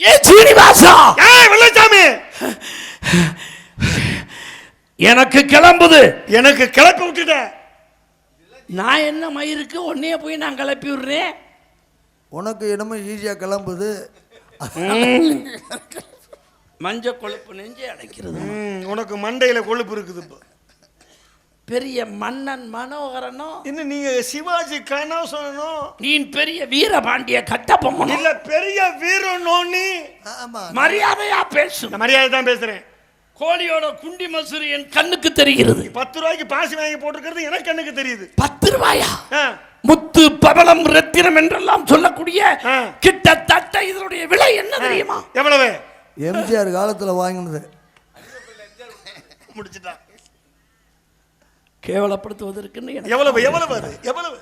ஏ சீனிவாசா! ஏய் வெள்ளச்சாமி! எனக்கு கிளம்புது. எனக்கு கிளப்பி விட்டுட்ட. நான் என்ன மயிருக்கு? உன்னைய போய் நான் கிளப்பி விடுறேன். உனக்கு என்னமோ ஈஸியாக கிளம்புது. மஞ்ச கொழுப்பு நெஞ்சே அடைக்கிறது. உனக்கு மண்டையில கொழுப்பு இருக்குது இப்போ. பெரிய மன்னன் மனோகரனும் இன்னும் நீங்க சிவாஜி கனா சொல்லணும் நீ பெரிய வீரபாண்டிய கட்டபொம்மனும் இல்ல பெரிய வீரன் நோனி ஆமாம் மரியாதையா பேசு மரியாதை தான் பேசுறேன். கோழியோட குண்டி மசூரி என் கண்ணுக்கு தெரிகிறது. பத்து ரூபாய்க்கு பாசி வாங்கி போட்டிருக்கிறது எனக்கு கண்ணுக்கு தெரியுது. பத்து ரூபாயா? ஆ, முத்து பவளம் ரத்தினம் என்றெல்லாம் சொல்லக்கூடிய ஆ. கிட்டத்தட்ட இதனுடைய விலை என்ன தெரியுமா? எவ்வளவு? எம்ஜிஆர் காலத்தில் வாங்கினது. முடிச்சுட்டா. கேவலப்படுத்துவதற்குன்னு எனக்கு எவ்வளவு எவ்வளவு அது? எவ்வளவு?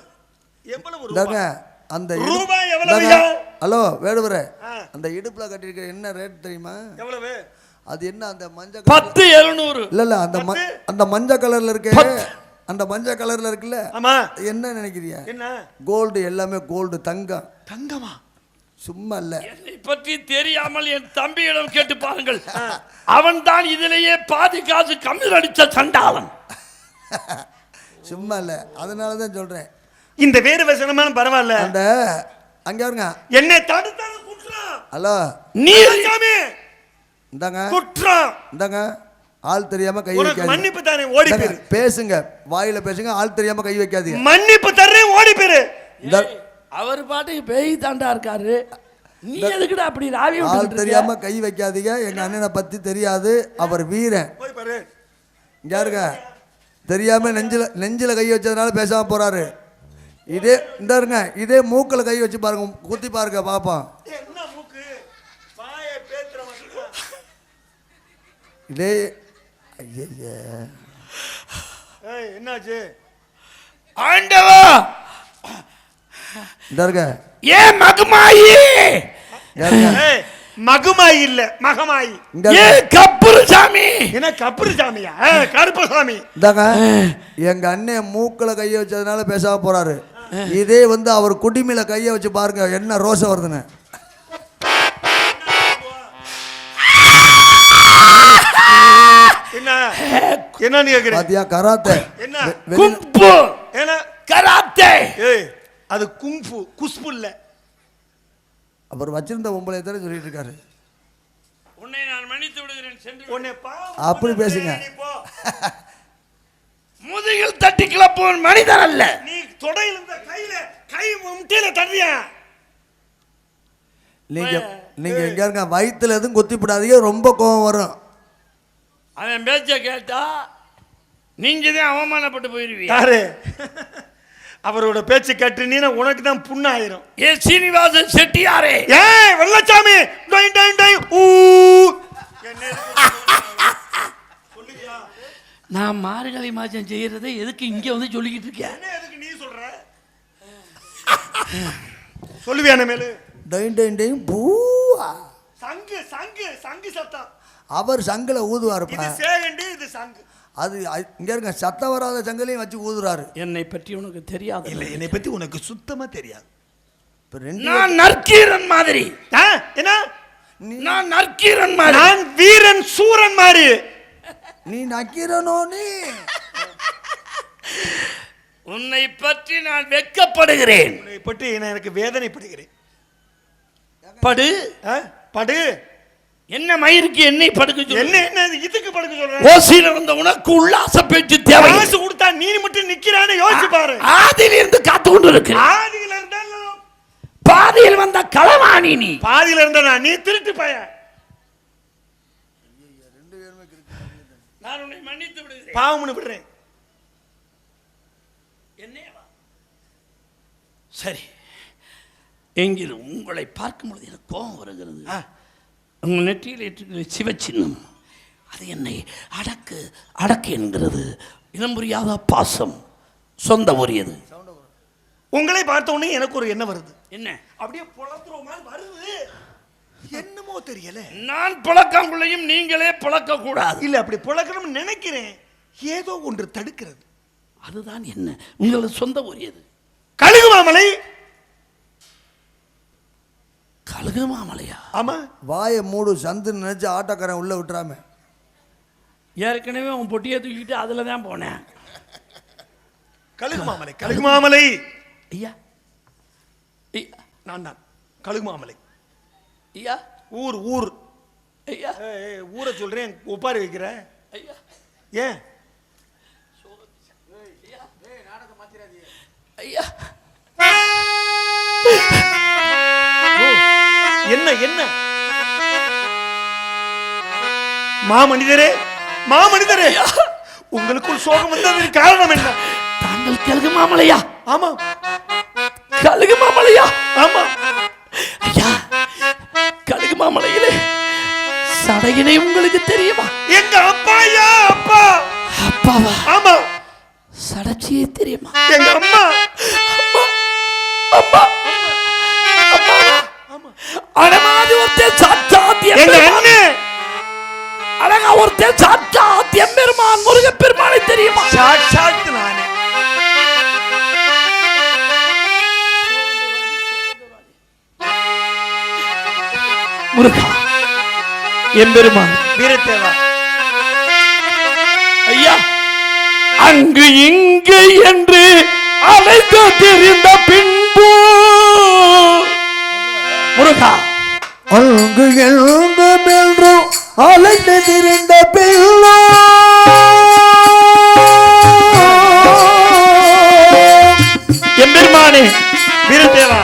எவ்வளவு? அந்த ரூபாய் எவ்வளவு ஹலோ வேடுவரே. அந்த இடுப்புல கட்டியிருக்க என்ன ரேட் தெரியுமா? எவ்வளவு? அது என்ன அந்த மஞ்சள் பத்து எழுநூறு. இல்ல இல்ல அந்த? அந்த மஞ்சள் கலர்ல இருக்கு. அந்த மஞ்சள் கலர்ல இருக்குல்ல? ஆமா. என்ன நினைக்கிறிய என்ன? கோல்டு எல்லாமே கோல்டு தங்கம். தங்கமா? சும்மா இல்ல. என்னை பற்றி தெரியாமல் என் தம்பியிடம் கேட்டு பாருங்கள். அவன் தான் இதிலேயே பாதி காசு கம்மியில் அடிச்ச சண்டாளன். சும்மா இல்ல. அதனால தான் சொல்றேன். இந்த வேறு வசனமான பரவாயில்ல. அந்த அங்க இருங்க என்னை தடுத்தது குற்றம். ஹலோ. நீ சாமி. இந்தாங்க. குற்றம். இந்தாங்க. ஆள் தெரியாம கை உனக்கு வைக்காதீங்க. மன்னிப்பு தானே ஓடி போயிரு பேசுங்க. வாயில பேசுங்க ஆள் தெரியாம கை வைக்காதீங்க. மன்னிப்பு தர்றேன் ஓடி போயிரு இந்த அவர் பாட்டுக்கு பேய் தாண்டா இருக்காரு. நீ எதுக்குடா அப்படி ராவி ஆள் இருக்க? தெரியாம கை வைக்காதீங்க. எங்க அண்ணனை பத்தி தெரியாது. அவர் வீரன். போய் பாரு. இங்க இருங்க தெரியாம நெஞ்சில நெஞ்சில கை வச்சதுனால பேசாம போறாரு. இதே இந்த இருங்க இதே மூக்கில் கை வச்சு பாருங்க குத்தி பாருங்க பாப்போம் என்ன மூக்கு? வாயை பேத்துற மட்டும் இதே. ஏய் என்னாச்சு? ஆண்டவா! இந்த இருங்க ஏன் மகுமாயி மகுமாய் இல்ல மகமாய். இங்க ஏ. கப்புரு சாமி! என்ன கப்புரு சாமியா? ஏய், கருப்பசாமி இந்தாங்க எங்க அண்ணன் மூக்கில் கையை வச்சதுனால பேசாம போறாரு. இதே வந்து அவர் குடிமையில கையை வச்சு பாருங்க என்ன ரோசம் வருதுன்னு. என்ன? என்னன்னு கேக்குறேன் பாத்தியா கராத்தே. என்ன? கும்பு! ஏன்னா கராத்தே! அது குங்ஃபு குஷ்பு இல்ல. அவர் வச்சிருந்த பொம்பளை தானே சொல்லிட்டு இருக்காரு உன்னை நான் மன்னித்து விடுகிறேன் சென்று உன்னை அப்படி பேசுங்க. முதுகில் தட்டி கிளப்புவன் மனிதன் அல்ல. நீ தொடையில இருந்த கையில கை முட்டியில தள்ளியா நீங்க நீங்க எங்க இருங்க? வயித்துல எதுவும் குத்தி விடாதீங்க ரொம்ப கோவம் வரும். அவன் பேச்ச கேட்டா நீங்க தான் அவமானப்பட்டு போயிருவீங்க. யாரு? அவரோட பேச்சு கேட்டு நீ உனக்கு தான் புண்ணாயிரும். ஏ சீனிவாசன் செட்டியாரே. ஏய் வெள்ளச்சாமி டொய் டொய் டொய் ஊ. நான் மார்கழி மாசம் செய்யறதை எதுக்கு இங்க வந்து சொல்லிக்கிட்டு இருக்கேன் என்ன எதுக்கு நீ சொல்ற? சொல்லுவியா மேலு? டைன் டைன் டைன் பூவா சங்கு சங்கு சங்கு சத்தம். அவர் சங்கில ஊதுவாருப்பா. இது சேகண்டி இது சங்கு. அது இங்க இருங்க சத்தம் வராத சங்கிலையும் வச்சு ஊதுறாரு. என்னை பற்றி உனக்கு தெரியாது. இல்ல என்னை பத்தி உனக்கு சுத்தமா தெரியாது. இப்ப ரெண்டு நான் நற்கீரன் மாதிரி. ஆ, என்ன? நான் நற்கீரன் மாதிரி. நான் வீரன் சூரன் மாதிரி. நீ நக்கிறனோ நீ? உன்னை பற்றி நான் வெட்கப்படுகிறேன். உன்னை பற்றி நான் எனக்கு வேதனைப்படுகிறேன். படு. ஆ, படு. என்ன மயிருக்கு என்னை படுக்க என்ன என்ன இது? இதுக்கு படுக்க சொல்றேன் ஓசியில இருந்த உனக்கு உல்லாச பேச்சு தேவை காசு கொடுத்தா நீ மட்டும் நிக்கிறான்னு யோசிச்சு பாரு. ஆதியில இருந்து காத்து கொண்டு இருக்கு ஆதியில இருந்தாலும் பாதியில் வந்த களவாணி நீ. பாதியில இருந்தா நீ திருட்டு பையன் நான் உன்னை மன்னித்து விடுகிறேன். பாவம்னு விடுறேன். என்னையவா? சரி. எங்கிரு உங்களை பார்க்கும் பொழுது எனக்கு கோபம் வருகிறது. உங்கள் நெற்றியில் ஏற்றுக்கிற சிவச்சின்னம் அது என்னை அடக்கு அடக்கு என்கிறது. இனம் புரியாத பாசம் சொந்த உரியது. உங்களை பார்த்த உடனே எனக்கு ஒரு எண்ணம் வருது. என்ன? அப்படியே புலத்துற மாதிரி வருது. என்னமோ தெரியல. நான் புழக்கங்குள்ளையும் நீங்களே புழக்க கூடாது இல்ல அப்படி புழக்கணும்னு நினைக்கிறேன். ஏதோ ஒன்று தடுக்கிறது. அதுதான் என்ன? உங்களது சொந்த உரியது. கழுகு மாமலை கழுகு மாமலையா ஆமா. வாயை மூடு சந்து நினைச்சு ஆட்டோக்காரன் உள்ள விட்டுறாம. ஏற்கனவே உன் பொட்டியை தூக்கிட்டு அதில் தான் போனேன். கழுகு மாமலை கழுகு மாமலை. ஐயா. ஐயா நான் தான். கழுகு மாமலை. ஐயா. ஊர் ஊர். ஐயா. ஊரை சொல்றேன் ஒப்பாரி வைக்கிற? ஐயா. ஏன்? ஐயா. என்ன என்ன? மாமனிதரே மாமனிதரே. உங்களுக்குள் சோகம் வந்ததற்கு காரணம் என்ன? தாங்கள் கழுகு மாமலையா? ஆமா. கழுகு மாமலையா? ஆமா. ஐயா கழுகு மாமலையிலே சடையினை உங்களுக்கு தெரியுமா? எங்க அப்பா ஐயா அப்பா. அப்பாவா? ஆமா. சடச்சியே தெரியுமா? எங்க அம்மா. அம்மா ஆமா அழகா ஒருத்தன் தெரியுமா? சாட்சாத் நானே. முருகா எம்பெருமான். வீரத்தேவா. ஐயா அங்கு இங்கு என்று அழைத்து தெரிந்த பின்பு. முருகா அங்கு எங்கும் என்றும் அலைந்து திரிந்த பிள்ளை. எம்பெருமானே வீரத்தேவா.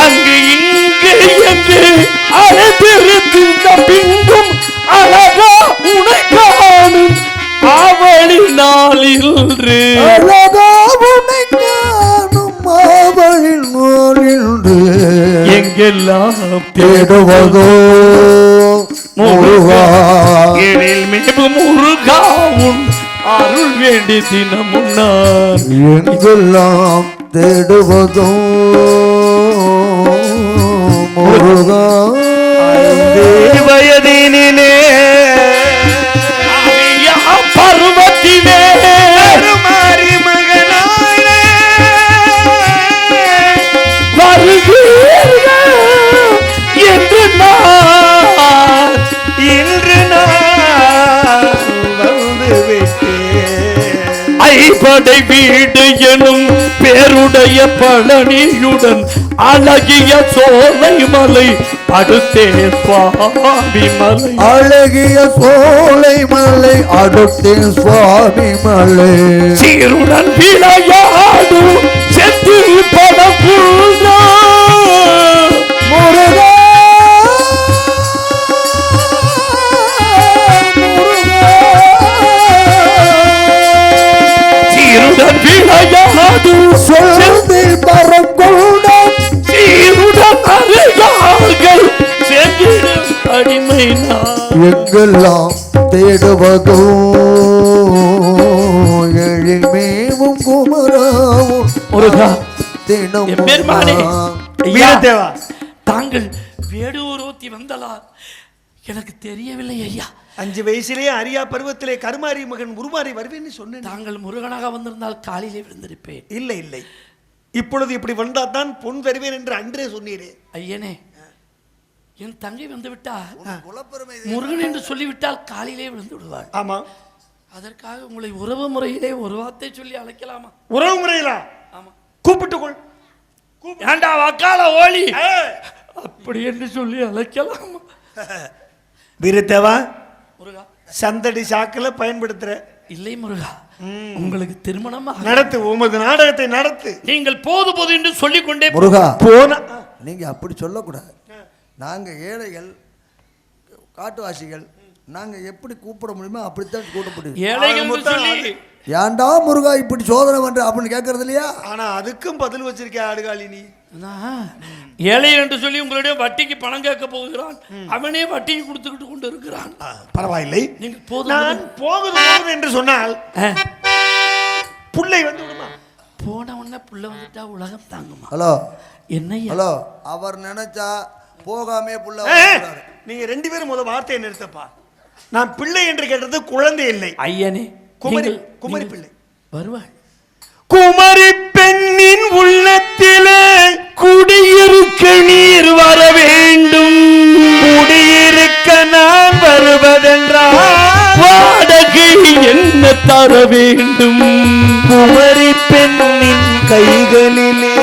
அங்கு இங்கு என்று அழைத்திருந்த பின்பும் அழகா உனக்கானும் ஆவணி நாளின்று எங்கெல்லாம் தேடுவதோ முருகா. எழில் மேவு முருகாவும் அருள் வேண்டி தினமும் நான் எங்கெல்லாம் தேடுவதோ முருகா. வயதினிலே ஐபடை வீடு எனும் பேருடைய பழனியுடன் அழகிய சோலை மலை அடுத்தே சுவாமி மலை அழகிய சோலை மலை அடுத்தே சுவாமி மலை சீருடன் விளையாடும் செத்து படம் முருகா விளையாடும் சொல்தில் பரங்கொண்டம் சீருடன் அருகார்கள் அடிமை எங்கெல்லாம் தேடுவதோ எழில் மேவும் குமராவும் முருகா தாங்கள் வேடூர் ஊத்தி வந்தலால் எனக்கு தெரியவில்லை ஐயா. அஞ்சு வயசுலயே அரியா பருவத்திலே கருமாரி மகன் உருமாறி வருவேன்னு சொன்னேன். தாங்கள் முருகனாக வந்திருந்தால் காலிலே விழுந்திருப்பேன். இல்லை இல்லை. இப்பொழுது இப்படி வந்தால் தான் பொன் தருவேன் என்று அன்றே சொன்னீரே. ஐயனே என் தங்கை வந்து குலப்பெருமை முருகன் என்று சொல்லிவிட்டால் காலிலே விழுந்து விடுவாள் ஆமா. அதற்காக உங்களை உறவு முறையிலே ஒரு வார்த்தை சொல்லி அழைக்கலாமா? உறவு முறையிலா? ஆமா. கூப்பிட்டுக்கொள் ஏண்டா வக்கால ஓலி. அப்படி என்று சொல்லி அழைக்கலாமா? வீரத்தேவா? முருகா. சந்தடி சாக்குல பயன்படுத்துற. இல்லை முருகா. உங்களுக்கு திருமணமாக. நடத்து உமது நாடகத்தை நடத்து. நீங்கள் போது போது என்று சொல்லிக்கொண்டே முருகா. போன நீங்க அப்படி சொல்லக்கூடாது. நாங்க ஏழைகள் காட்டுவாசிகள் நாங்க எப்படி கூப்பிட முடியுமோ அப்படித்தான் சொல்லி. ஏன்டா முருகா இப்படி சோதனை பண்ற அப்படின்னு கேட்கறது இல்லையா? ஆனா அதுக்கும் பதில் வச்சிருக்க ஆடுகாலி நீ? ஏழை என்று சொல்லி உங்களுடைய வட்டிக்கு பணம் கேட்க போகிறான். அவனே வட்டிக்கு கொடுத்துக்கிட்டு கொண்டு இருக்கிறான். பரவாயில்லை. நீங்கள் போதும். நான் போகுது போகுது என்று சொன்னால் புள்ளை வந்து விடுமா? போன உடனே புள்ள வந்துட்டா உலகம் தாங்குமா? ஹலோ. என்னையா? ஹலோ அவர் நினைச்சா போகாமே புள்ள. நீங்க ரெண்டு பேரும் முத வார்த்தையை நிறுத்தப்பா. நான் பிள்ளை என்று கேட்டது குழந்தை இல்லை. ஐயனே குமரி குமரி பிள்ளை. வருவாள் குமரி பெண்ணின் உள்ளத்திலே குடியிருக்க நீர் வர வேண்டும். குடியிருக்க நான் வருவதென்றால் வாடகை என்ன தர வேண்டும்? குமரி பெண்ணின் கைகளிலே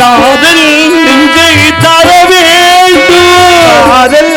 காதல் நீங்கள் தர வேண்டும்? காதல்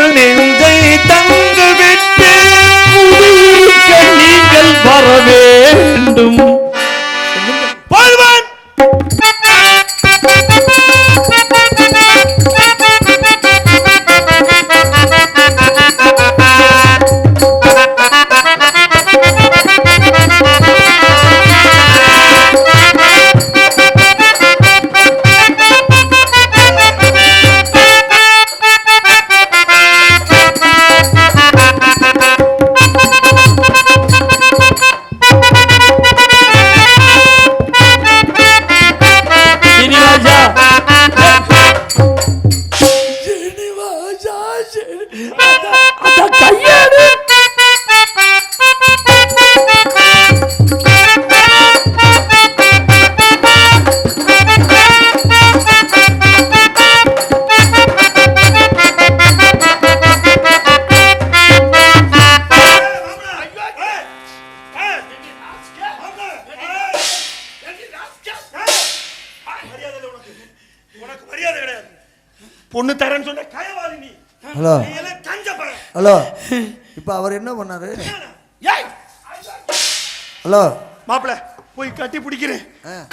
ஹலோ. மாப்பிள போய் கட்டி பிடிக்கிறேன்.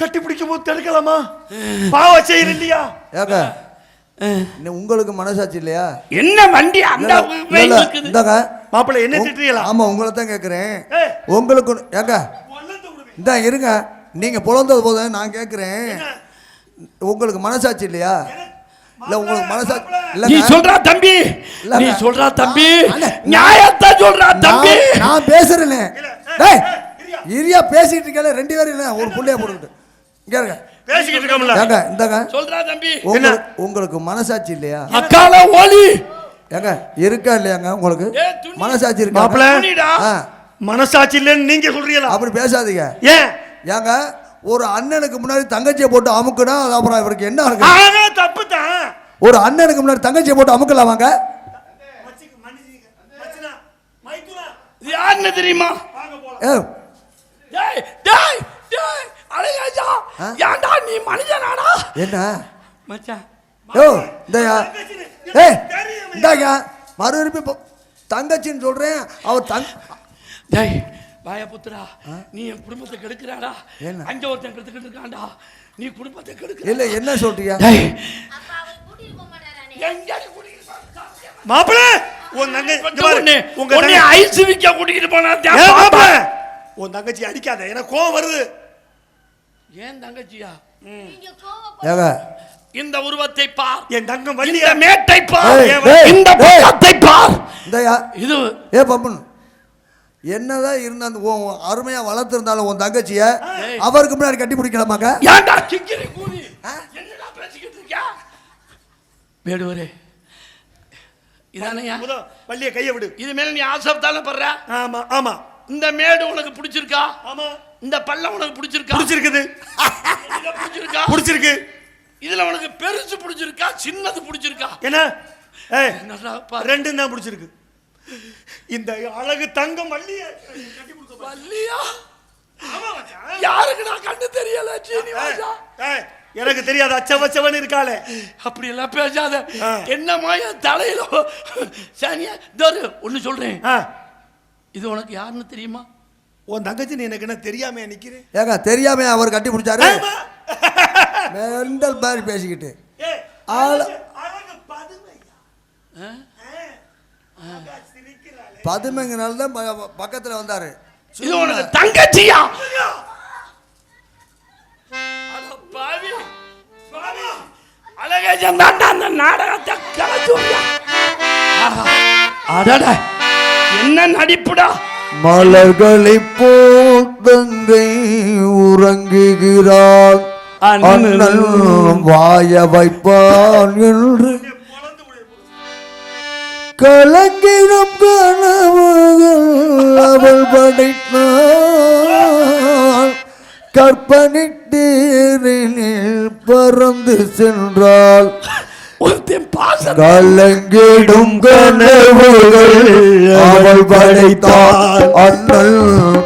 கட்டி பிடிக்கும் போது தடுக்கலாமா? பாவம் செய்யற இல்லையா? ஏங்க உங்களுக்கு மனசாட்சி இல்லையா? என்ன வண்டி அந்த இல்ல, இல்ல, இல்ல, இந்தாங்க. மாப்பிள என்ன திட்டுறீங்களா? ஆமா உங்களை தான் கேட்குறேன். உங்களுக்கு ஏங்க விடுவேன். இந்தா இருங்க. நீங்க புலந்தது போது நான் கேட்குறேன் உங்களுக்கு மனசாட்சி இல்லையா? இல்ல உங்களுக்கு மனசாட்சி நீ இல்லைங்க. சொல்றா தம்பி. நீ சொல்றா தம்பி. நியாயத்தை சொல்றா தம்பி. நான் பேசுறேனே. இல்ல, டேய் இரியா. பேசிட்டு இருக்கல ரெண்டு பேரும் இல்ல ஒரு புள்ளைய போட்டுக்கிட்டு. இங்க இருங்க. பேசிக்கிட்டு இருக்கோம்ல ஏங்க இந்தாங்க. சொல்றா தம்பி. உங்களுக்கு உங்களுக்கு மனசாட்சி இல்லையா? அக்கால ஓலி. ஏங்க இருக்கா இல்லையாங்க உங்களுக்கு. மனசாட்சி இருக்கா? மாப்பிள. துணிடா. ஆ, மனசாட்சி இல்லைன்னு நீங்க சொல்றீங்களா? அப்படி பேசாதீங்க. ஏன்? ஏங்க ஒரு அண்ணனுக்கு முன்னாடி தங்கச்சியை போட்டு அமுக்குனா அது அப்புறம் இவருக்கு என்ன இருக்கு தப்பு தான் ஒரு அண்ணனுக்கு முன்னாடி தங்கச்சியை போட்டு அமுக்கலாமாங்க? இது யாருன்னு தெரியுமா? ஏ டேய் டேய் டேய் அழகாஜா ஆ? ஏன்டா நீ மனுஷனாடா என்ன மச்சான் யோ இந்தயா? ஏய் இந்தாங்க மறுபடியும் இப்போ தங்கச்சின்னு சொல்றேன் அவர் தங் டேய் வாய புத்துடா. நீ என் குடும்பத்தை கெடுக்கிறாடா. என்ன? அங்க ஒருத்தன் கெடுத்துக்கிட்டு இருக்கான்டா. நீ குடும்பத்தை கெடுக்கிற. இல்ல என்ன சொல்றீங்க டேய். அப்ப அவர் கூட்டிட்டு போக மாட்டாரானே எங்கடி கூட்டிட்டு மாப்பிள! உன் தங்க உங்க ஐஸ் விக்க கூட்டிட்டு போனா ஏன் மாப்பிள? உன் தங்கச்சி அடிக்காத எனக்கு கோவம் வருது. ஏன் தங்கச்சியா? ஏங்க. இந்த உருவத்தை பார். என் தங்கம் இந்த வள்ளிய மேட்டை பார். இந்த. பக்கத்தை பார். இந்தயா இது ஏ பப்பன் என்னதான் இருந்த அந்த அருமையா வளர்த்திருந்தாலும் உன் தங்கச்சிய. அவருக்கு முன்னாடி கட்டி பிடிக்கலாமாங்க? ஏன்டா கிங்கிரி கூலி என்னடா பேசிக்கிட்டு இருக்க வேடுவரே இதானையா முத வள்ளிய கைய விடு. இது மேல நீ ஆசைத்தானே படுற. ஆமா ஆமா. இந்த மேடு உனக்கு பிடிச்சிருக்கா? ஆமா. இந்த பள்ளம் உனக்கு பிடிச்சிருக்கா? பிடிச்சிருக்குது. இது பிடிச்சிருக்கா? பிடிச்சிருக்கு. இதுல உனக்கு பெருசு பிடிச்சிருக்கா? சின்னது பிடிச்சிருக்கா? என்ன? ஏய் ரெண்டும் தான் பிடிச்சிருக்கு. இந்த அழகு தங்கம் வள்ளிய. வள்ளியா. யாருக்கு நான் கண்டு தெரியல சீனிவாசா? எனக்கு தெரியாது அச்சவச்சவன் இருக்காளே. அப்படி எல்லாம் பேசாத. ஆ. என்ன மாய தலையில? சனியா தரு ஒன்னு சொல்றேன். இது உனக்கு யாருன்னு தெரியுமா? உன் தங்கச்சி நீ எனக்கு என்ன தெரியாம நிக்கிறேன்? ஏங்க தெரியாம அவர் கட்டி பிடிச்சாரு. மெண்டல் மாதிரி பேசிக்கிட்டு. ஆள-. பதுமைங்கனால தான் ப- பக்கத்துல வந்தாரு. இது உனக்கு தங்கச்சியா? அழகேஜன் அந்த நாடகத்தை கலச்சுறியா அடட. என்ன நடிப்புடா? மலர்களை போல் தங்கை உறங்குகிறாள். அண்ணன் வாய வைப்பான் என்று. கலங்கிடும் கனவுகள் அவள் படைத்தாள். கற்பனை தேரினில் பறந்து சென்றாள். ஒருத்தன் பாசம் கலங்கிடும் கனவுகள் அவள் படைத்தாள் அண்ணல்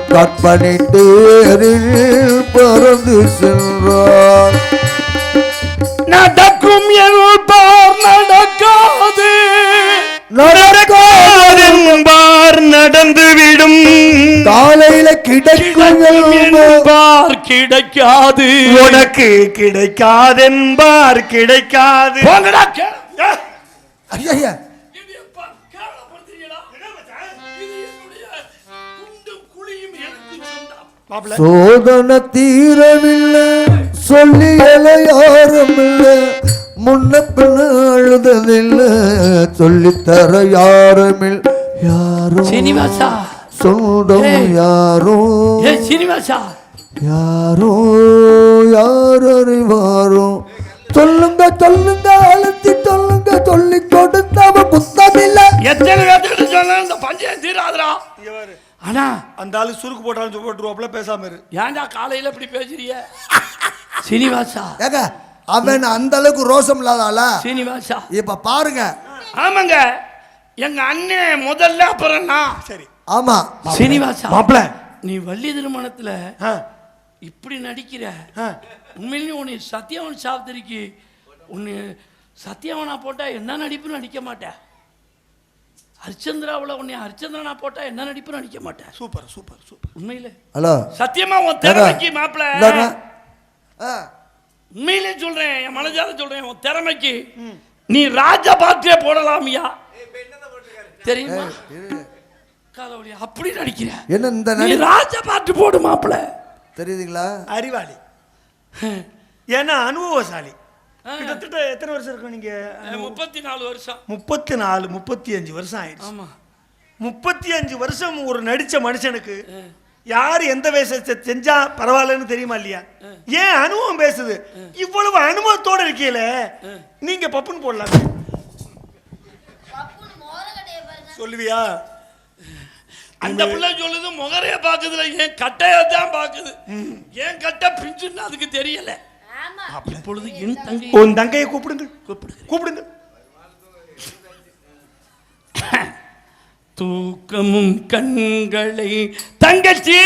கற்பனைத்து எதிரில் பறந்து சென்றார் நடக்கும் என்பார் நடக்காது. நடக்காதென்பார் நடந்துவிடும். காலையில கிடைக்கும் என்பார் கிடைக்காது. உனக்கு கிடைக்காதென்பார் கிடைக்காது. போங்கடா ஐயா சோதனை தீரவில்லை சொல்லியல யாரும் இல்லை முன்ன பின்ன அழுததில்லை சொல்லித்தர யாருமில் யாரும் சீனிவாசா. சொந்தம். யாரும் சீனிவாசா. யாரோ யார் அறிவாரோ சொல்லுங்க சொல்லுங்க அழுத்தி சொல்லுங்க சொல்லி கொடுத்தவ புத்தமில்லை. எத்தனை பேர்த்துக்கிட்ட சொன்னாலும் இந்த இங்க பாரு. ஆனா அந்த ஆளு சுருக்கு போட்டாலும் போட்டுருவாப்ல பேசாம இரு. ஏன்டா காலையில இப்படி பேசுறிய சீனிவாசா. ஏங்க அவன் அந்த அளவுக்கு ரோசம் இல்லாத ஆளா? சீனிவாசா. இப்ப பாருங்க. ஆமாங்க. எங்க அண்ணன் முதல்ல அப்புறம் நான். சரி. ஆமா. சீனிவாசா. மாப்பிள்ள நீ வள்ளி திருமணத்துல ஆ, இப்படி நடிக்கிற. உண்மையிலேயே உன்னை சத்யவன் சாஸ்திரிக்கு உன்னை சத்யவனா போட்டா என்ன நடிப்பு நடிக்க மாட்டேன் ஹரிச்சந்திராவில் உன்னை ஹரிச்சந்திரனா போட்டா என்ன நடிப்பு நடிக்க மாட்டேன் சூப்பர் சூப்பர் சூப்பர். உண்மையில. ஹலோ. சத்தியமா உன் திறமைக்கு மாப்பிள. இந்தாங்க. ஆ, உண்மையிலே சொல்றேன் என் மனசார சொல்றேன் உன் திறமைக்கு நீ ராஜா பாத்திரே போடலாமியா? தெரியுமா? காலவழி அப்படி நடிக்கிற. என்ன இந்த நீ நடி ராஜா பாட்டு போடு மாப்பிள. தெரியுதுங்களா? அறிவாளி. ஏன்னா அனுபவசாலி. கிட்டத்தட்ட எத்தனை வருஷம் இருக்கும் நீங்க? முப்பத்தி நாலு வருஷம். முப்பத்தி நாலு முப்பத்தி அஞ்சு வருஷம் ஆயிடுச்சு. ஆமா. முப்பத்தி அஞ்சு வருஷம் ஒரு நடிச்ச மனுஷனுக்கு யார் எந்த வேஷத்தை செஞ்சா பரவாயில்லன்னு தெரியுமா இல்லையா? ஏன் அனுபவம் பேசுது? இவ்வளவு அனுபவத்தோட இருக்கீல நீங்க பப்புன்னு போடலாம். பப்புன்னு மோரக்கட்டையை பாருங்க. சொல்லுவியா? அந்த பிள்ளை சொல்லுது முகரைய பாக்குதுல ஏன் கட்டைய தான் பாக்குது ஏன் கட்டை பிஞ்சுன்னு அதுக்கு தெரியல. ஆமா. இப்பொழுது என் தங்கை உன் தங்கையை கூப்பிடுங்க. கூப்பிடுகிறேன். கூப்பிடுங்க. தூக்கமும் கண்களை தங்கச்சி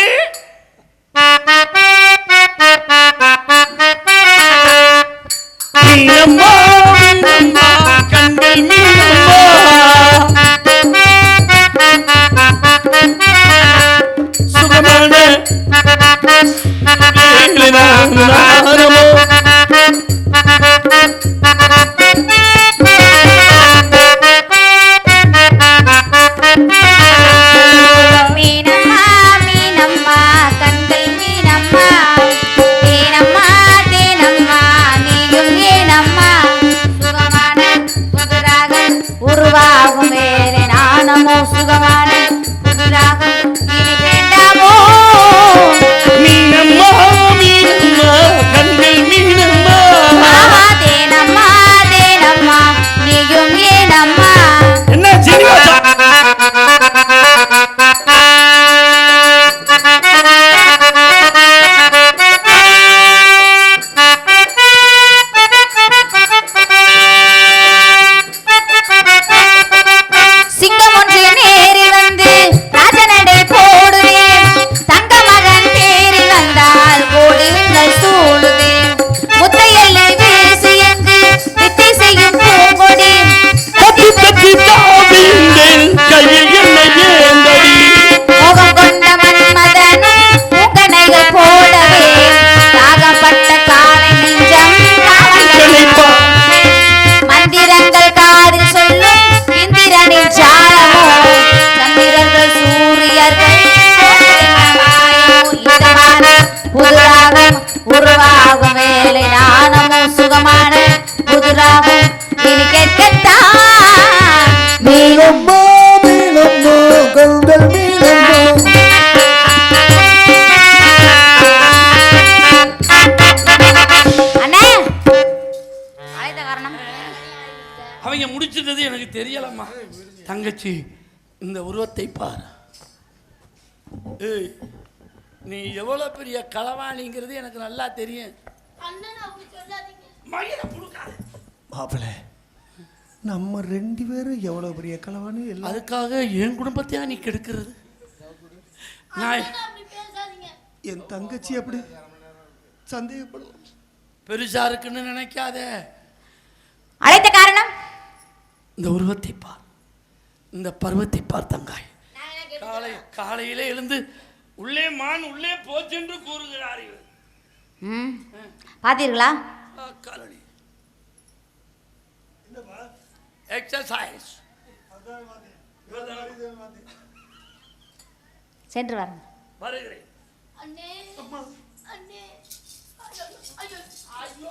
நீ எவ்வளோ பெரிய களவாணிங்கிறது எனக்கு நல்லா தெரியும். மாப்பிள்ள நம்ம ரெண்டு பேரும் எவ்வளவு பெரிய கலவானு எல்லாம் அதுக்காக என் குடும்பத்தையா நீ கெடுக்கிறது? நான் அப்படி பேசாதீங்க. என் தங்கச்சி அப்படி சந்தேகப்படுவோம் பெருசா இருக்குன்னு நினைக்காத. அழைத்த காரணம்? இந்த உருவத்தை பார். இந்த பருவத்தை பார் தங்காய். காலை காலையிலே எழுந்து உள்ளே மான் உள்ளே போச்சென்று கூறுகிறார்கள் ம். பார்த்தீர்களா? ஆ, காலடி. எக்ஸசைஸ் சென்று வரேன் வருகிறேன். அண்ணே அண்ணே. ஐயோ ஐயோ ஐயோ